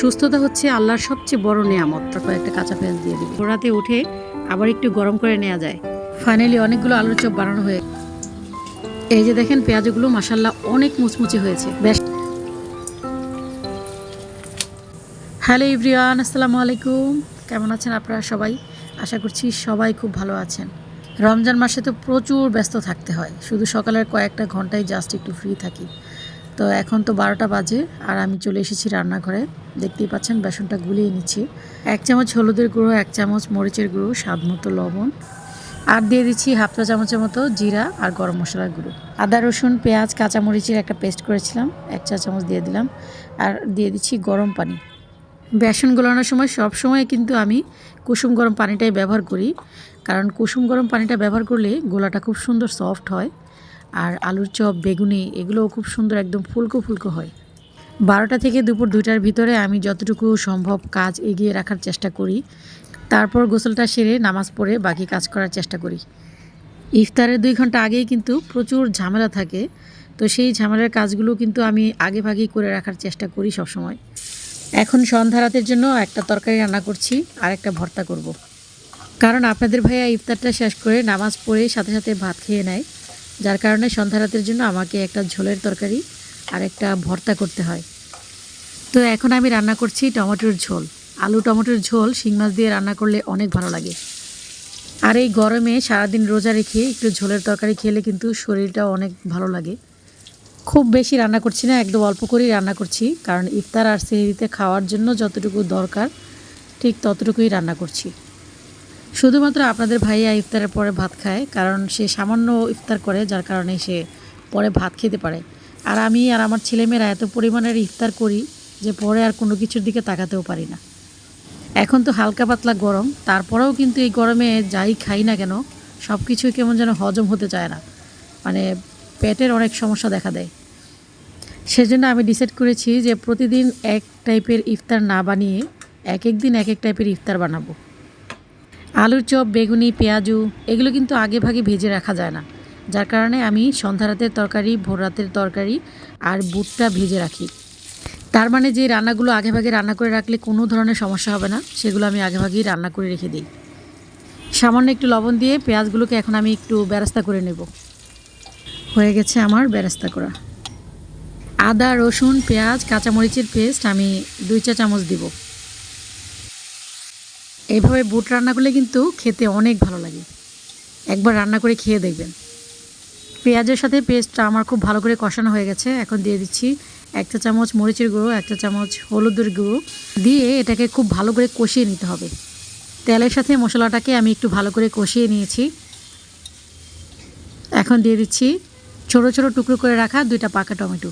সুস্থতা হচ্ছে আল্লাহর সবচেয়ে বড় নিয়ামত। তারপর একটা কাঁচা পেঁয়াজ দিয়ে দিবি। রাতে উঠে আবার একটু গরম করে নেওয়া যায়। ফাইনালি অনেকগুলো আলুর চপ বানানো হয়ে এই যে দেখেন পেঁয়াজগুলো মাসাল্লাহ অনেক মুচমুচে হয়েছে। বেশ। হ্যালো ইব্রিয়ান আসসালামু আলাইকুম। কেমন আছেন আপনারা সবাই? আশা করছি সবাই খুব ভালো আছেন। রমজান মাসে তো প্রচুর ব্যস্ত থাকতে হয়। শুধু সকালের কয়েকটা ঘন্টায় জাস্ট একটু ফ্রি থাকি। তো এখন তো বারোটা বাজে, আর আমি চলে এসেছি রান্নাঘরে। দেখতেই পাচ্ছেন, বেসনটা গুলিয়ে নিচ্ছি। এক চামচ হলুদের গুঁড়ো, এক চামচ মরিচের গুঁড়ো, স্বাদ মতো লবণ। আর দিয়ে দিচ্ছি হাফ চা চামচের মতো জিরা আর গরম মশলার গুঁড়ো। আদা, রসুন, পেঁয়াজ, কাঁচামরিচের একটা পেস্ট করেছিলাম, এক চা চামচ দিয়ে দিলাম। আর দিয়ে দিচ্ছি গরম পানি। বেসন গোলানোর সময় সব সময় কিন্তু আমি কুসুম গরম পানিটাই ব্যবহার করি। কারণ কুসুম গরম পানিটা ব্যবহার করলে গোলাটা খুব সুন্দর সফট হয়। আর আলুর চপ, বেগুনি, এগুলোও খুব সুন্দর একদম ফুলকো ফুলকো হয়। বারোটা থেকে দুপুর দুইটার ভিতরে আমি যতটুকু সম্ভব কাজ এগিয়ে রাখার চেষ্টা করি। তারপর গোসলটা সেরে নামাজ পড়ে বাকি কাজ করার চেষ্টা করি। ইফতারের দুই ঘণ্টা আগেই কিন্তু প্রচুর ঝামেলা থাকে। তো সেই ঝামেলার কাজগুলো কিন্তু আমি আগে ভাগেই করে রাখার চেষ্টা করি সবসময়। এখন সন্ধ্যা রাতের জন্য একটা তরকারি রান্না করছি, আর একটা ভর্তা করব। কারণ আপনাদের ভাইয়া ইফতারটা শেষ করে নামাজ পড়ে সাথে সাথে ভাত খেয়ে নেয়। যার কারণে সন্ধ্যা রাতের জন্য আমাকে একটা ঝোলের তরকারি আর একটা ভর্তা করতে হয়। তো এখন আমি রান্না করছি টমেটোর ঝোল। আলু, টমেটোর ঝোল, শিং মাছ দিয়ে রান্না করলে অনেক ভালো লাগে। আর এই গরমে সারাদিন রোজা রেখে একটু ঝোলের তরকারি খেলে কিন্তু শরীরটা অনেক ভালো লাগে। খুব বেশি রান্না করছি না, একদম অল্প করেই রান্না করছি, কারণ ইফতার আর সেহরিতে খাওয়ার জন্য যতটুকু দরকার, ঠিক ততটুকুই রান্না করছি। শুধুমাত্র আপনাদের ভাইয়া ইফতারের পরে ভাত খায়, কারণ সে সামান্য ইফতার করে, যার কারণে সে পরে ভাত খেতে পারে। আর আমি আর আমার ছেলেমেয়েরা এত পরিমাণের ইফতার করি যে পরে আর কোনো কিছুর দিকে তাকাতেও পারি না। এখন তো হালকা পাতলা গরম, তারপরেও কিন্তু এই গরমে যাই খাই না কেন সব কিছুই কেমন যেন হজম হতে চায় না। মানে পেটের অনেক সমস্যা দেখা দেয়। সেজন্য আমি ডিসাইড করেছি যে প্রতিদিন এক টাইপের ইফতার না বানিয়ে এক এক দিন এক এক টাইপের ইফতার বানাবো। আলুর চপ, বেগুনি, পেঁয়াজু, এগুলো কিন্তু আগে ভাগে ভেজে রাখা যায় না। যার কারণে আমি সন্ধ্যা রাতের তরকারি, ভোর রাতের তরকারি আর বুটটা ভেজে রাখি। তার মানে যে রান্নাগুলো আগে ভাগে রান্না করে রাখলে কোনো ধরনের সমস্যা হবে না, সেগুলো আমি আগে ভাগেই রান্না করে রেখে দিই। সামান্য একটু লবণ দিয়ে পেঁয়াজগুলোকে এখন আমি একটু বেরাস্তা করে নেব। হয়ে গেছে আমার বেরাস্তা করা। আদা, রসুন, পেঁয়াজ, কাঁচামরিচের পেস্ট আমি দুই চা চামচ দিব। এইভাবে বুট রান্না করলে কিন্তু খেতে অনেক ভালো লাগে। একবার রান্না করে খেয়ে দেখবেন। পেঁয়াজের সাথে পেস্টটা আমার খুব ভালো করে কষানো হয়ে গেছে। এখন দিয়ে দিচ্ছি একটা চামচ মরিচের গুঁড়ো একটা চামচ হলুদের গুঁড়ো। দিয়ে এটাকে খুব ভালো করে কষিয়ে নিতে হবে। তেলের সাথে মশলাটাকে আমি একটু ভালো করে কষিয়ে নিয়েছি। এখন দিয়ে দিচ্ছি ছোটো ছোটো টুকরো করে রাখা দুইটা পাকা টমেটো।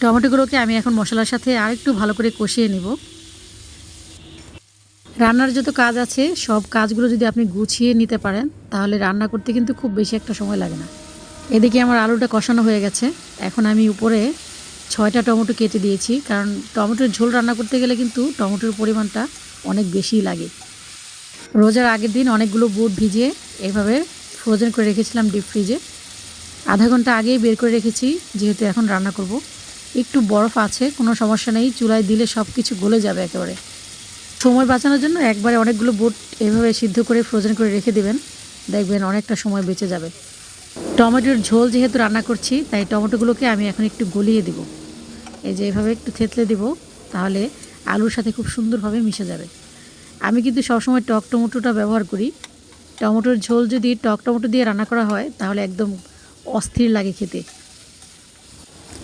টমেটোগুলোকে আমি এখন মশলার সাথে আর একটু ভালো করে কষিয়ে নিব। রান্নার যত কাজ আছে, সব কাজগুলো যদি আপনি গুছিয়ে নিতে পারেন, তাহলে রান্না করতে কিন্তু খুব বেশি একটা সময় লাগে না। এদিকে আমার আলুটা কষানো হয়ে গেছে। এখন আমি উপরে ছয়টা টমেটো কেটে দিয়েছি, কারণ টমেটোর ঝোল রান্না করতে গেলে কিন্তু টমেটোর পরিমাণটা অনেক বেশিই লাগে। রোজার আগের দিন অনেকগুলো বুট ভিজিয়ে এভাবে ফ্রোজেন করে রেখেছিলাম ডিপ ফ্রিজে আধা ঘণ্টা আগেই বের করে রেখেছি, যেহেতু এখন রান্না করব। একটু বরফ আছে, কোনো সমস্যা নেই, চুলায় দিলে সব কিছু গলে যাবে একেবারে। সময় বাঁচানোর জন্য একবারে অনেকগুলো বুট এভাবে সিদ্ধ করে ফ্রোজেন করে রেখে দেবেন। দেখবেন অনেকটা সময় বেঁচে যাবে। টমেটোর ঝোল যেহেতু রান্না করছি, তাই টমেটোগুলোকে আমি এখন একটু গলিয়ে দিব। এই যে এভাবে একটু থেতলে দিব, তাহলে আলুর সাথে খুব সুন্দরভাবে মিশে যাবে। আমি কিন্তু সবসময় টক টমেটোটা ব্যবহার করি। টমেটোর ঝোল যদি টক টমেটো দিয়ে রান্না করা হয়, তাহলে একদম অস্থির লাগে খেতে।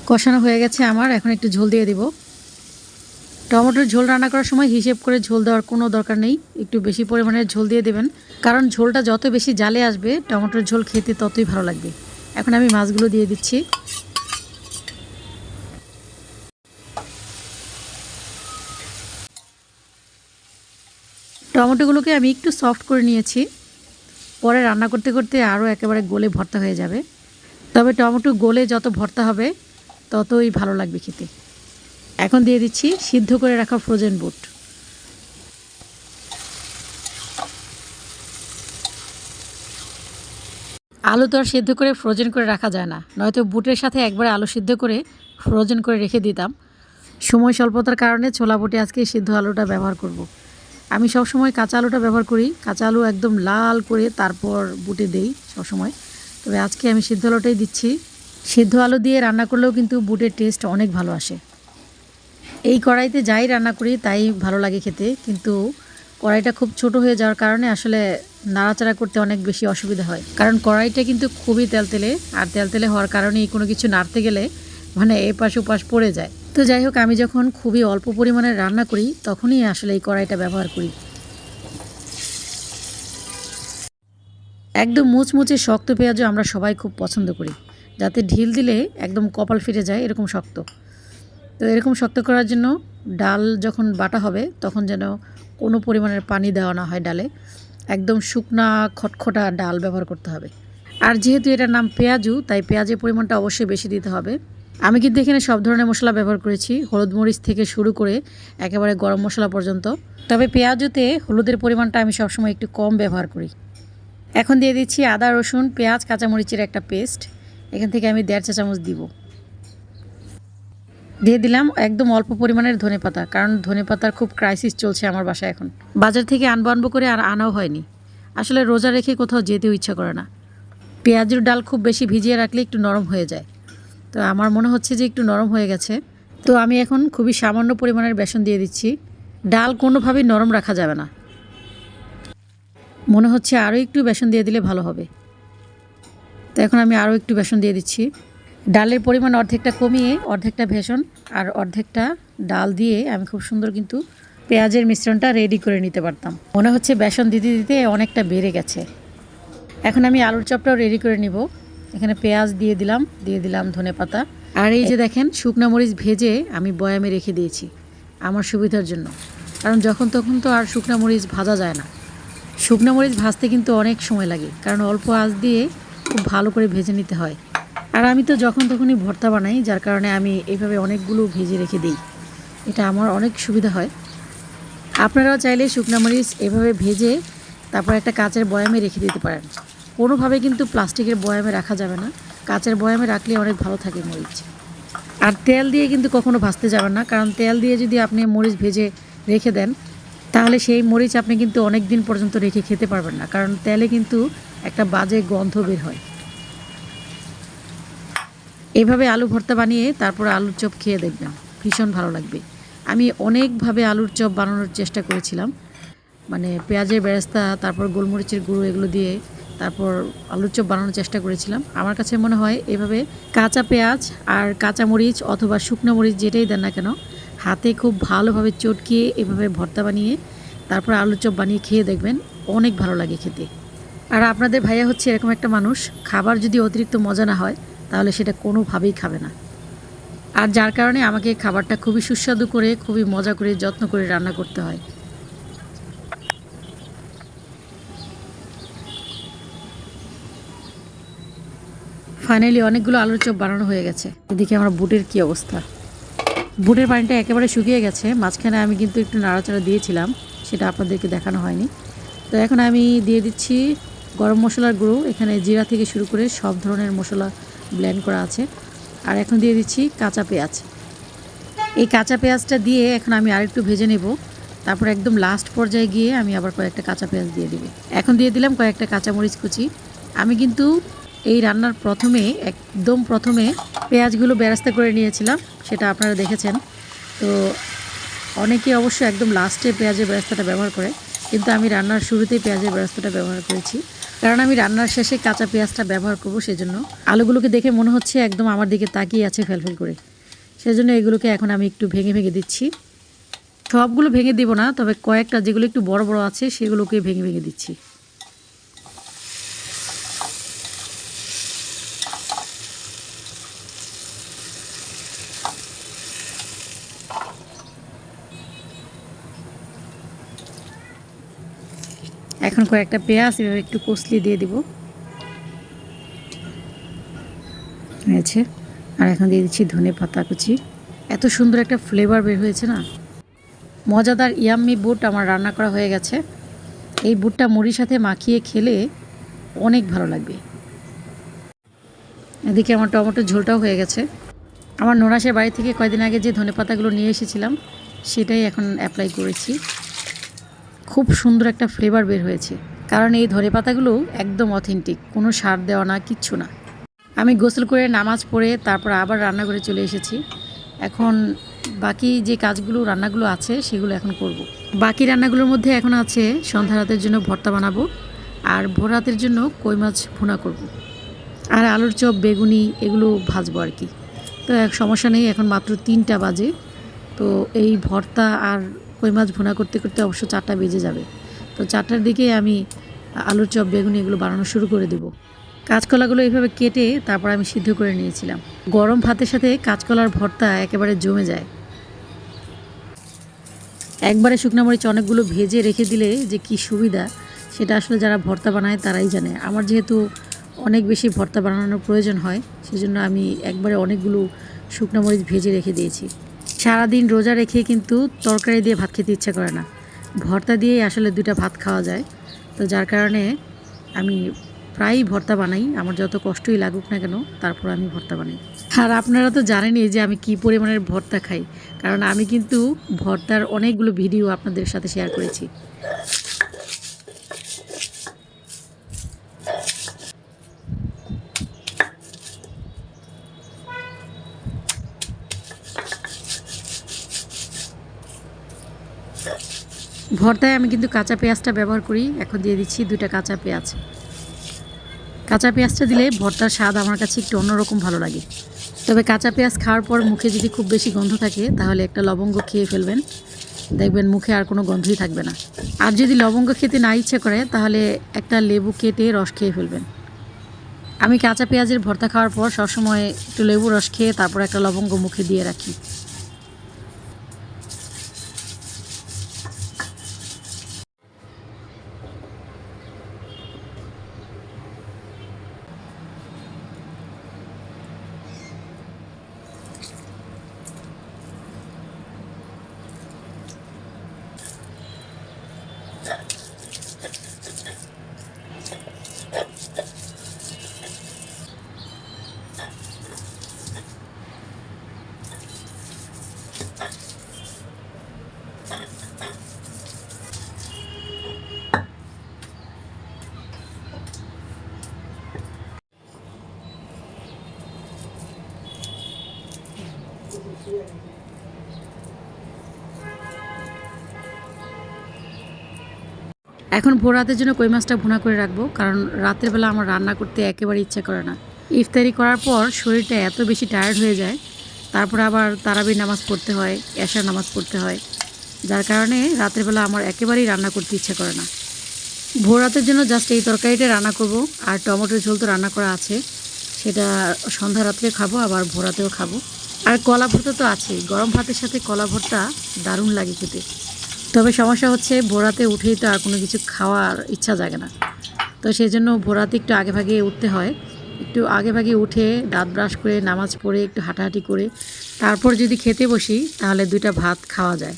কষানো হয়ে গেছে আমার, এখন একটু ঝোল দিয়ে দিব। টমেটোর ঝোল রান্না করার সময় হিসেব করে ঝোল দেওয়ার কোনো দরকার নেই। একটু বেশি পরিমাণের ঝোল দিয়ে দেবেন। কারণ ঝোলটা যত বেশি জালে আসবে, টমেটোর ঝোল খেতে ততই ভালো লাগবে। এখন আমি মাছগুলো দিয়ে দিচ্ছি। টমেটোগুলোকে আমি একটু সফট করে নিয়েছি। পরে রান্না করতে করতে আরও একেবারে গোলে ভর্তা হয়ে যাবে। তবে টমেটো গোলে যত ভর্তা হবে, ততই ভালো লাগবে খেতে। এখন দিয়ে দিচ্ছি সিদ্ধ করে রাখা ফ্রোজেন বুট আলু তো আর সিদ্ধ করে ফ্রোজেন করে রাখা যায় না। নয়তো বুটের সাথে একবার আলু সিদ্ধ করে ফ্রোজেন করে রেখে দিতাম। সময় স্বল্পতার কারণে ছোলা বুটে আজকে সিদ্ধ আলুটা ব্যবহার করব। আমি সব সময় কাঁচা আলুটা ব্যবহার করি। কাঁচা আলু একদম লাল করে তারপর বুটে দেই সবসময়। তবে আজকে আমি সিদ্ধ আলুটাই দিচ্ছি। সিদ্ধ আলু দিয়ে রান্না করলেও কিন্তু বুটের টেস্ট অনেক ভালো আসে। এই কড়াইতে যাই রান্না করি, তাই ভালো লাগে খেতে। কিন্তু কড়াইটা খুব ছোট হয়ে যাওয়ার কারণে আসলে নাড়াচাড়া করতে অনেক বেশি অসুবিধা হয়। কারণ কড়াইটা কিন্তু খুবই তেলতেলে, আর তেলতেলে হওয়ার কারণে কোনো কিছু নাড়তে গেলে মানে এপাশ ওপাশ পড়ে যায়। তো যাই হোক, আমি যখন খুবই অল্প পরিমাণে রান্না করি, তখনই আসলে এই কড়াইটা ব্যবহার করি। একদম মুচমুচে শক্ত পেঁয়াজও আমরা সবাই খুব পছন্দ করি। যাতে ঢিল দিলে একদম কপাল ফিরে যায়, এরকম শক্ত। তো এরকম শক্ত করার জন্য ডাল যখন বাটা হবে, তখন যেন কোনো পরিমাণের পানি দেওয়া না হয় ডালে। একদম শুকনা, খটখটা ডাল ব্যবহার করতে হবে। আর যেহেতু এটার নাম পেঁয়াজু, তাই পেঁয়াজের পরিমাণটা অবশ্যই বেশি দিতে হবে। আমি কিন্তু এখানে সব ধরনের মশলা ব্যবহার করেছি, হলুদ মরিচ থেকে শুরু করে একেবারে গরম মশলা পর্যন্ত। তবে পেঁয়াজুতে হলুদের পরিমাণটা আমি সবসময় একটু কম ব্যবহার করি। এখন দিয়ে দিচ্ছি আদা, রসুন, পেঁয়াজ, কাঁচামরিচের একটা পেস্ট। এখান থেকে আমি দেড় চা চামচ দিব। দিয়ে দিলাম একদম অল্প পরিমাণের ধনে পাতা, কারণ ধনে পাতার খুব ক্রাইসিস চলছে আমার বাসায় এখন। বাজার থেকে আনব আনব করে আর আনাও হয়নি। আসলে রোজা রেখে কোথাও যেতেও ইচ্ছা করে না। পেঁয়াজের ডাল খুব বেশি ভিজিয়ে রাখলে একটু নরম হয়ে যায়। তো আমার মনে হচ্ছে যে একটু নরম হয়ে গেছে। তো আমি এখন খুবই সামান্য পরিমাণের বেসন দিয়ে দিচ্ছি। ডাল কোনোভাবেই নরম রাখা যাবে না। মনে হচ্ছে আরও একটু বেসন দিয়ে দিলে ভালো হবে। তো এখন আমি আরও একটু বেসন দিয়ে দিচ্ছি। ডালের পরিমাণ অর্ধেকটা কমিয়ে অর্ধেকটা বেসন আর অর্ধেকটা ডাল দিয়ে আমি খুব সুন্দর কিন্তু পেঁয়াজের মিশ্রণটা রেডি করে নিতে পারতাম। মনে হচ্ছে বেসন দিতে দিতে অনেকটা বেড়ে গেছে। এখন আমি আলুর চপটাও রেডি করে নিব। এখানে পেঁয়াজ দিয়ে দিলাম দিয়ে দিলাম ধনে পাতা। আর এই যে দেখেন, শুকনো মরিচ ভেজে আমি বয়ামে রেখে দিয়েছি আমার সুবিধার জন্য। কারণ যখন তখন তো আর শুকনো মরিচ ভাজা যায় না। শুকনো মরিচ ভাজতে কিন্তু অনেক সময় লাগে। কারণ অল্প আঁচ দিয়ে খুব ভালো করে ভেজে নিতে হয়। আর আমি তো যখন তখনই ভর্তা বানাই, যার কারণে আমি এইভাবে অনেকগুলো ভেজে রেখে দিই। এটা আমার অনেক সুবিধা হয়। আপনারাও চাইলে শুকনো মরিচ এভাবে ভেজে তারপর একটা কাঁচের বয়ামে রেখে দিতে পারেন। কোনোভাবে কিন্তু প্লাস্টিকের বয়ামে রাখা যাবে না। কাঁচের বয়ামে রাখলে অনেক ভালো থাকে মরিচ। আর তেল দিয়ে কিন্তু কখনো ভাজতে যাবেন না, কারণ তেল দিয়ে যদি আপনি মরিচ ভেজে রেখে দেন, তাহলে সেই মরিচ আপনি কিন্তু অনেক দিন পর্যন্ত রেখে খেতে পারবেন না। কারণ তেলে কিন্তু একটা বাজে গন্ধ বের হয়। এইভাবে আলু ভর্তা বানিয়ে তারপর আলুর চপ খেয়ে দেখবেন। ভীষণ ভালো লাগবে। আমি অনেকভাবে আলুর চপ বানানোর চেষ্টা করেছিলাম। মানে পেঁয়াজের বেরেস্তা, তারপর গোলমরিচের গুঁড়ো এগুলো দিয়ে তারপর আলুর চপ বানানোর চেষ্টা করেছিলাম। আমার কাছে মনে হয় এভাবে কাঁচা পেঁয়াজ আর কাঁচা মরিচ অথবা শুকনো মরিচ যেটাই দেন না কেন, হাতে খুব ভালোভাবে চটকিয়ে এভাবে ভর্তা বানিয়ে তারপর আলুর চপ বানিয়ে খেয়ে দেখবেন। অনেক ভালো লাগে খেতে। আর আপনাদের ভাইয়া হচ্ছে এরকম একটা মানুষ। খাবার যদি অতিরিক্ত মজা না হয় তাহলে সেটা কোনোভাবেই খাবে না। আর যার কারণে আমাকে খাবারটা খুবই সুস্বাদু করে, খুবই মজা করে, যত্ন করে রান্না করতে হয়। ফাইনালি অনেকগুলো আলুর চপ বানানো হয়ে গেছে। এদিকে আমার বুটের কি অবস্থা? বুটের পানিটা একেবারে শুকিয়ে গেছে। মাঝখানে আমি কিন্তু একটু নাড়াচাড়া দিয়েছিলাম, সেটা আপনাদেরকে দেখানো হয়নি। তো এখন আমি দিয়ে দিচ্ছি গরম মশলার গুঁড়ো। এখানে জিরা থেকে শুরু করে সব ধরনের মশলা ব্লেন্ড করা আছে। আর এখন দিয়ে দিচ্ছি কাঁচা পেঁয়াজ। এই কাঁচা পেঁয়াজটা দিয়ে এখন আমি আরেকটু ভেজে নেব। তারপর একদম লাস্ট পর্যায়ে গিয়ে আমি আবার কয়েকটা কাঁচা পেঁয়াজ দিয়ে দিব। এখন দিয়ে দিলাম কয়েকটা কাঁচামরিচ কুচি। আমি কিন্তু এই রান্নার প্রথমে, একদম প্রথমে পেঁয়াজগুলো বেরাস্তা করে নিয়েছিলাম, সেটা আপনারা দেখেছেন। তো অনেকে অবশ্য একদম লাস্টে পেঁয়াজের বেরাস্তাটা ব্যবহার করে, কিন্তু আমি রান্নার শুরুতেই পেঁয়াজের বেরাস্তাটা ব্যবহার করেছি। কারণ আমি রান্নার শেষে কাঁচা পেঁয়াজটা ব্যবহার করব সেজন্য। আলুগুলোকে দেখে মনে হচ্ছে একদম আমার দিকে তাকিয়ে আছে ফেলফেল করে। সেজন্য এগুলোকে এখন আমি একটু ভেঙে ভেঙে দিচ্ছি। সবগুলো ভেঙে দিব না, তবে কয়েকটা যেগুলো একটু বড় বড় আছে, সেগুলোকে ভেঙে ভেঙে দিচ্ছি। এখন কয়েকটা পেঁয়াজ এভাবে একটু কষলি দিয়ে দিব। হয়েছে। আর এখন দিয়ে দিচ্ছি ধনে পাতা কুচি। এত সুন্দর একটা ফ্লেভার বের হয়েছে না? মজাদার ইয়াম্মি বুট আমার রান্না করা হয়ে গেছে। এই বুটটা মুড়ির সাথে মাখিয়ে খেলে অনেক ভালো লাগবে। এদিকে আমার টমেটোর ঝোলটাও হয়ে গেছে। আমার নোনাসের বাড়ি থেকে কয়দিন আগে যে ধনেপাতাগুলো নিয়ে এসেছিলাম, সেটাই এখন অ্যাপ্লাই করেছি। খুব সুন্দর একটা ফ্লেভার বের হয়েছে। কারণ এই ধরে পাতাগুলো একদম অথেন্টিক কোনো সার দেওয়া না, কিচ্ছু না। আমি গোসল করে নামাজ পড়ে তারপর আবার রান্না করে চলে এসেছি। এখন বাকি যে কাজগুলো, রান্নাগুলো আছে, সেগুলো এখন করব। বাকি রান্নাগুলোর মধ্যে এখন আছে সন্ধ্যা রাতের জন্য ভর্তা বানাবো আর ভোর রাতের জন্য কই মাছ ভুনা করব। আর আলুর চপ, বেগুনি, এগুলো ভাজবো আর কি। তো এক সমস্যা নেই, এখন মাত্র তিনটা বাজে। তো এই ভর্তা আর কই মাছ ভুনা করতে করতে অবশ্য চারটা বেজে যাবে। তো চারটার দিকে আমি আলুর চপ, বেগুনি এগুলো বানানো শুরু করে দেবো। কাঁচকলাগুলো এইভাবে কেটে তারপর আমি সিদ্ধ করে নিয়েছিলাম। গরম ভাতের সাথে কাঁচকলার ভর্তা একেবারে জমে যায়। একবারে শুকনো মরিচ অনেকগুলো ভেজে রেখে দিলে যে কি সুবিধা, সেটা আসলে যারা ভর্তা বানায় তারাই জানে। আমার যেহেতু অনেক বেশি ভর্তা বানানোর প্রয়োজন হয়, সেজন্য আমি একবারে অনেকগুলো শুকনো মরিচ ভেজে রেখে দিয়েছি। সারাদিন রোজা রেখে কিন্তু তরকারি দিয়ে ভাত খেতে ইচ্ছা করে না। ভর্তা দিয়েই আসলে দুইটা ভাত খাওয়া যায়। তো যার কারণে আমি প্রায়ই ভর্তা বানাই। আমার যত কষ্টই লাগুক না কেন, তারপর আমি ভর্তা বানাই। আর আপনারা তো জানেনই যে আমি কি পরিমাণের ভর্তা খাই। কারণ আমি কিন্তু ভর্তার অনেকগুলো ভিডিও আপনাদের সাথে শেয়ার করেছি। ভর্তায় আমি কিন্তু কাঁচা পেঁয়াজটা ব্যবহার করি। এখন দিয়ে দিচ্ছি দুটা কাঁচা পেঁয়াজ। কাঁচা পেঁয়াজটা দিলে ভর্তার স্বাদ আমার কাছে একটু অন্যরকম ভালো লাগে। তবে কাঁচা পেঁয়াজ খাওয়ার পর মুখে যদি খুব বেশি গন্ধ থাকে, তাহলে একটা লবঙ্গ খেয়ে ফেলবেন। দেখবেন মুখে আর কোনো গন্ধই থাকবে না। আর যদি লবঙ্গ খেতে না ইচ্ছে করে, তাহলে একটা লেবু কেটে রস খেয়ে ফেলবেন। আমি কাঁচা পেঁয়াজের ভর্তা খাওয়ার পর সবসময় একটু লেবু রস খেয়ে তারপর একটা লবঙ্গ মুখে দিয়ে রাখি। এখন ভোর রাতের জন্য কই মাছটা ভুনা করে রাখব, কারণ রাতের বেলা আমার রান্না করতে একেবারে ইচ্ছা করে না। ইফতারি করার পর শরীরটা এত বেশি টায়ার্ড হয়ে যায়, তারপর আবার তারাবির নামাজ পড়তে হয়, এশার নামাজ পড়তে হয়, যার কারণে রাতের বেলা আমার একেবারেই রান্না করতে ইচ্ছা করে না। ভোর রাতের জন্য জাস্ট এই তরকারিটা রান্না করব, আর টমেটোর ঝোল তো রান্না করা আছে, সেটা সন্ধ্যা রাত্রে খাব, আবার ভোরাতেও খাব। আর কলা ভর্তা তো আছেই, গরম ভাতের সাথে কলা ভর্তা দারুণ লাগে খেতে। তবে সমস্যা হচ্ছে ভোরাতে উঠেই তো আর কোনো কিছু খাওয়ার ইচ্ছা জাগে না। তো সেই জন্য ভোরাতে একটু আগে ভাগে উঠতে হয়। একটু আগে ভাগে উঠে দাঁত ব্রাশ করে, নামাজ পড়ে, একটু হাঁটাহাঁটি করে, তারপর যদি খেতে বসি, তাহলে দুইটা ভাত খাওয়া যায়।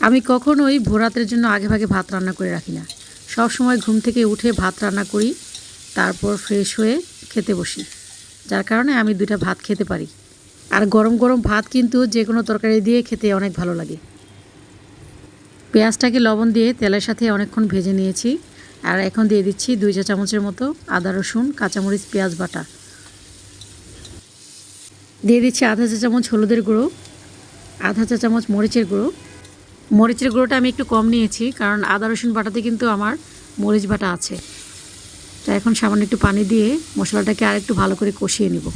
আমি কখনোই ভোরাতের জন্য আগে ভাগে ভাত রান্না করে রাখি না। সব সময় ঘুম থেকে উঠে ভাত রান্না করি, তারপর ফ্রেশ হয়ে খেতে বসি। যার কারণে আমি দুইটা ভাত খেতে পারি। আর গরম গরম ভাত কিন্তু যে কোনো তরকারি দিয়ে খেতে অনেক ভালো লাগে। পেঁয়াজটাকে লবণ দিয়ে তেলের সাথে অনেকক্ষণ ভেজে নিয়েছি। আর এখন দিয়ে দিচ্ছি দুই চা চামচের মতো আদা, রসুন, কাঁচামরিচ, পেঁয়াজ বাটা। দিয়ে দিচ্ছি আধা চা চামচ হলুদের গুঁড়ো, আধা চা চামচ মরিচের গুঁড়ো। মরিচের গুঁড়োটা আমি একটু কম নিয়েছি, কারণ আদা, রসুন বাটাতে কিন্তু আমার মরিচ বাটা আছে। তা এখন সামান্য একটু পানি দিয়ে মশলাটাকে আর একটু ভালো করে কষিয়ে নিব।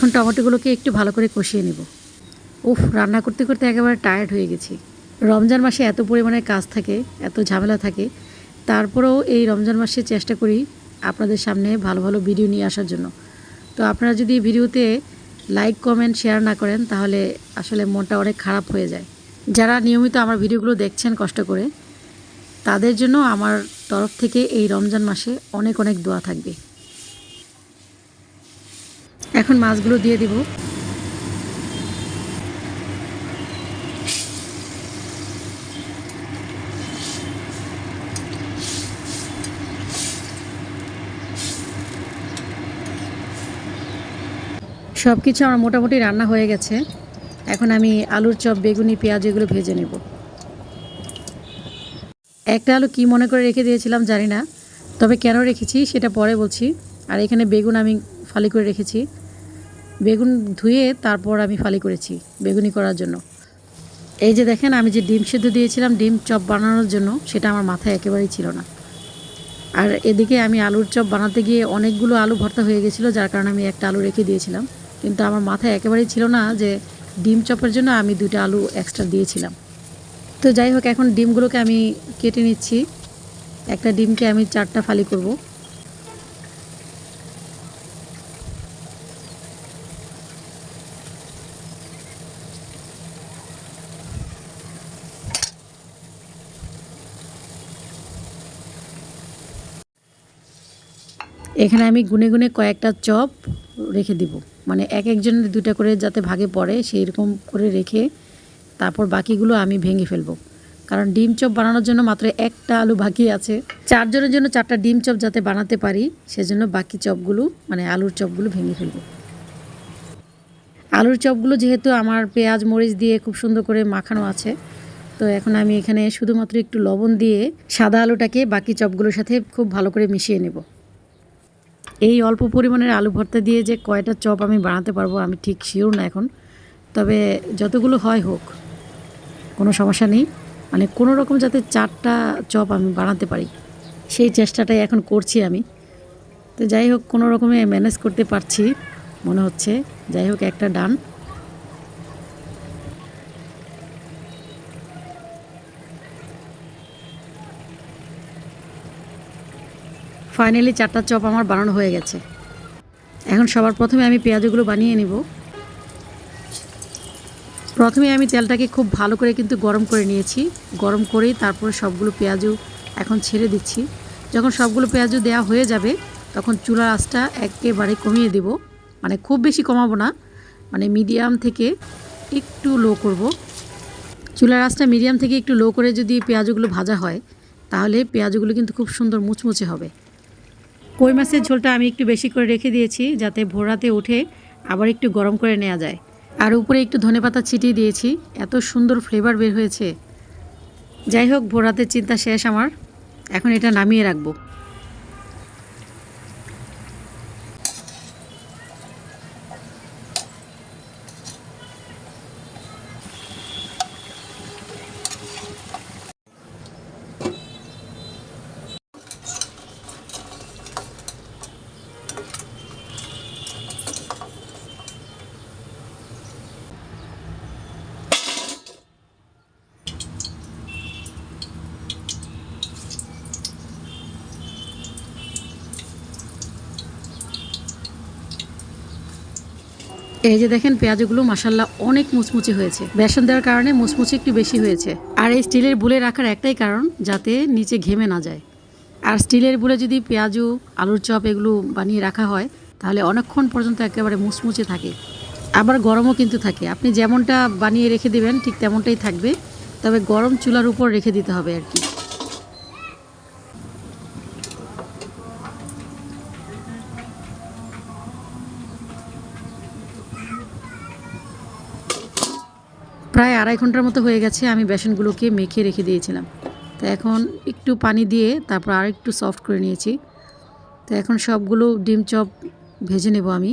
এখন টমেটোগুলোকে একটু ভালো করে কষিয়ে নেব। উফ, রান্না করতে করতে একেবারে টায়ার্ড হয়ে গেছি। রমজান মাসে এত পরিমাণে কাজ থাকে, এত ঝামেলা থাকে, তারপরেও এই রমজান মাসে চেষ্টা করি আপনাদের সামনে ভালো ভালো ভিডিও নিয়ে আসার জন্য। তো আপনারা যদি ভিডিওতে লাইক কমেন্ট শেয়ার না করেন, তাহলে আসলে মনটা অনেক খারাপ হয়ে যায়। যারা নিয়মিত আমার ভিডিওগুলো দেখছেন কষ্ট করে, তাদের জন্য আমার তরফ থেকে এই রমজান মাসে অনেক অনেক দোয়া থাকবে। এখন মাছগুলো দিয়ে দিব। সব কিছু আমার মোটামুটি রান্না হয়ে গেছে। এখন আমি আলুর চপ, বেগুনি, পেঁয়াজ এগুলো ভেজে নেব। একটা আলু কি মনে করে রেখে দিয়েছিলাম জানি না, তবে কেন রেখেছি সেটা পরে বলছি। আর এখানে বেগুন আমি ফালি করে রেখেছি। বেগুন ধুয়ে তারপর আমি ফালি করেছি বেগুনি করার জন্য। এই যে দেখেন, আমি যে ডিম সেদ্ধ দিয়েছিলাম, ডিম চপ বানানোর জন্য, সেটা আমার মাথায় একেবারেই ছিল না। আর এদিকে আমি আলুর চপ বানাতে গিয়ে অনেকগুলো আলু ভর্তা হয়ে গেছিল, যার কারণে আমি একটা আলু রেখে দিয়েছিলাম। কিন্তু আমার মাথায় একেবারেই ছিল না যে ডিম চপের জন্য আমি দুটো আলু এক্সট্রা দিয়েছিলাম। তো যাই হোক, এখন ডিমগুলোকে আমি কেটে নিচ্ছি। একটা ডিমকে আমি চারটা ফালি করব। এখানে আমি গুনে গুনে কয়েকটা চপ রেখে দিব। মানে এক একজনের দুটা করে যাতে ভাগে পড়ে সেই রকম করে রেখে তারপর বাকিগুলো আমি ভেঙে ফেলব। কারণ ডিম চপ বানানোর জন্য মাত্র একটা আলু বাকি আছে। চারজনের জন্য চারটা ডিম চপ যাতে বানাতে পারি, সেজন্য বাকি চপগুলো মানে আলুর চপগুলো ভেঙে ফেলব। আলুর চপগুলো যেহেতু আমার পেঁয়াজ, মরিচ দিয়ে খুব সুন্দর করে মাখানো আছে, তো এখন আমি এখানে শুধুমাত্র একটু লবণ দিয়ে সাদা আলুটাকে বাকি চপগুলোর সাথে খুব ভালো করে মিশিয়ে নেব। এই অল্প পরিমাণের আলু ভর্তা দিয়ে যে কয়টা চপ আমি বানাতে পারব, আমি ঠিক শিওর না এখন। তবে যতগুলো হয় হোক, কোনো সমস্যা নেই। মানে কোনো রকম যাতে চারটা চপ আমি বানাতে পারি, সেই চেষ্টাটাই এখন করছি আমি। তো যাই হোক, কোনো রকমে ম্যানেজ করতে পারছি, মনে হচ্ছে। যাই হোক, একটা ডান ফাইনালি চারটা চপ আমার বানানো হয়ে গেছে। এখন সবার প্রথমে আমি পেঁয়াজগুলো বানিয়ে নিব। প্রথমে আমি তেলটাকে খুব ভালো করে কিন্তু গরম করে নিয়েছি। গরম করেই তারপরে সবগুলো পেঁয়াজু এখন ছেড়ে দিচ্ছি। যখন সবগুলো পেঁয়াজু দেওয়া হয়ে যাবে, তখন চুলার আঁচটা একেবারে কমিয়ে দেব। মানে খুব বেশি কমাবো না। মানে মিডিয়াম থেকে একটু লো করব। চুলার আঁচটা মিডিয়াম থেকে একটু লো করে যদি পেঁয়াজগুলো ভাজা হয়, তাহলে পেঁয়াজগুলো কিন্তু খুব সুন্দর মুচমুচে হবে। কই মাছের ঝোলটা আমি একটু বেশি করে রেখে দিয়েছি যাতে ভোরাতে উঠে আবার একটু গরম করে নেওয়া যায়। আর উপরে একটু ধনেপাতা ছিটিয়ে দিয়েছি। এত সুন্দর ফ্লেভার বের হয়েছে। যাই হোক ভোরাতে চিন্তা শেষ আমার। এখন এটা নামিয়ে রাখব। এই যে দেখেন, পেঁয়াজগুলো মাসাল্লাহ অনেক মুচমুচে হয়েছে। বেসন দেওয়ার কারণে মুচমুচে একটু বেশি হয়েছে। আর এই স্টিলের বুলে রাখার একটাই কারণ, যাতে নিচে ঘেমে না যায়। আর স্টিলের বুলে যদি পেঁয়াজু, আলুর চপ এগুলো বানিয়ে রাখা হয়, তাহলে অনেকক্ষণ পর্যন্ত একেবারে মুচমুচে থাকে। আবার গরমও কিন্তু থাকে। আপনি যেমনটা বানিয়ে রেখে দেবেন, ঠিক তেমনটাই থাকবে। তবে গরম চুলার উপর রেখে দিতে হবে আর কি। প্রায় আড়াই ঘণ্টার মতো হয়ে গেছে, আমি বেসনগুলোকে মেখে রেখে দিয়েছিলাম। তো এখন একটু পানি দিয়ে তারপর আর একটু সফট করে নিয়েছি। তো এখন সবগুলো ডিম চপ ভেজে নেব আমি।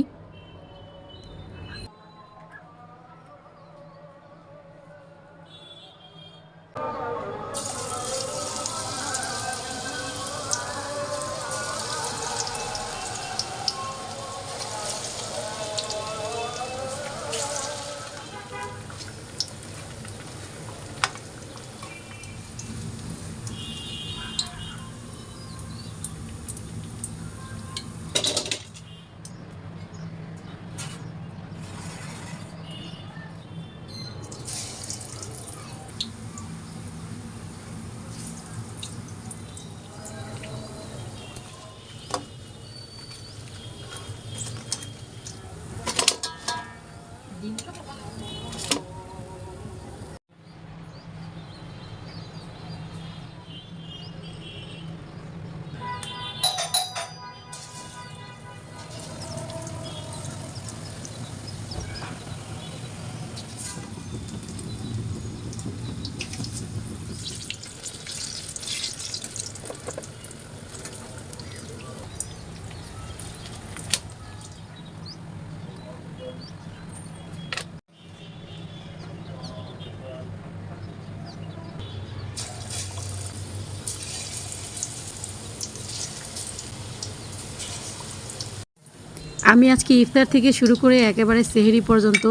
আমি আজকে ইফতার থেকে শুরু করে একেবারে সেহেরি পর্যন্ত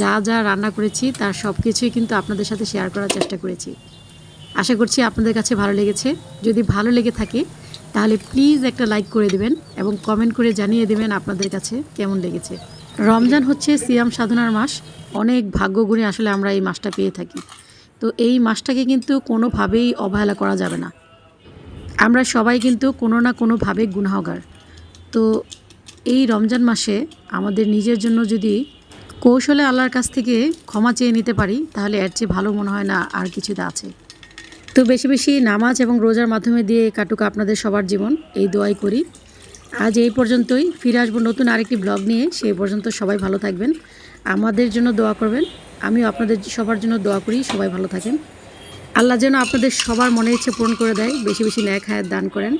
যা যা রান্না করেছি, তার সব কিছুই কিন্তু আপনাদের সাথে শেয়ার করার চেষ্টা করেছি। আশা করছি আপনাদের কাছে ভালো লেগেছে। যদি ভালো লেগে থাকে, তাহলে প্লিজ একটা লাইক করে দেবেন এবং কমেন্ট করে জানিয়ে দেবেন আপনাদের কাছে কেমন লেগেছে। রমজান হচ্ছে সিয়াম সাধনার মাস। অনেক ভাগ্য গুণে আসলে আমরা এই মাসটা পেয়ে থাকি। তো এই মাসটাকে কিন্তু কোনোভাবেই অবহেলা করা যাবে না। আমরা সবাই কিন্তু কোনো না কোনোভাবে গুনাহগার। তো এই রমজান মাসে আমাদের নিজের জন্য যদি কৌশলে আল্লাহর কাছ থেকে ক্ষমা চেয়ে নিতে পারি, তাহলে এর চেয়ে ভালো মনে হয় না আর কিছুতে আছে। তো বেশি বেশি নামাজ এবং রোজার মাধ্যমে দিয়ে কাটুক আপনাদের সবার জীবন, এই দোয়াই করি। আজ এই পর্যন্তই, ফিরে আসব নতুন আরেকটি ব্লগ নিয়ে সেই পর্যন্ত সবাই ভালো থাকবেন, আমাদের জন্য দোয়া করবেন, আমিও আপনাদের সবার জন্য দোয়া করি, সবাই ভালো থাকেন। আল্লাহ যেন আপনাদের সবার মনে ইচ্ছে পূরণ করে দেয়, বেশি বেশি ন্যায় হায়াত দান করেন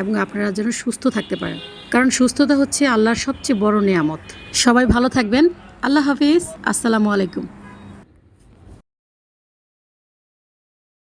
এবং আপনারা যেন সুস্থ থাকতে পারেন। কারণ সুস্থতা হচ্ছে আল্লাহর সবচেয়ে বড় নেয়ামত। সবাই ভালো থাকবেন। আল্লাহ হাফিজ। আসসালামু আলাইকুম।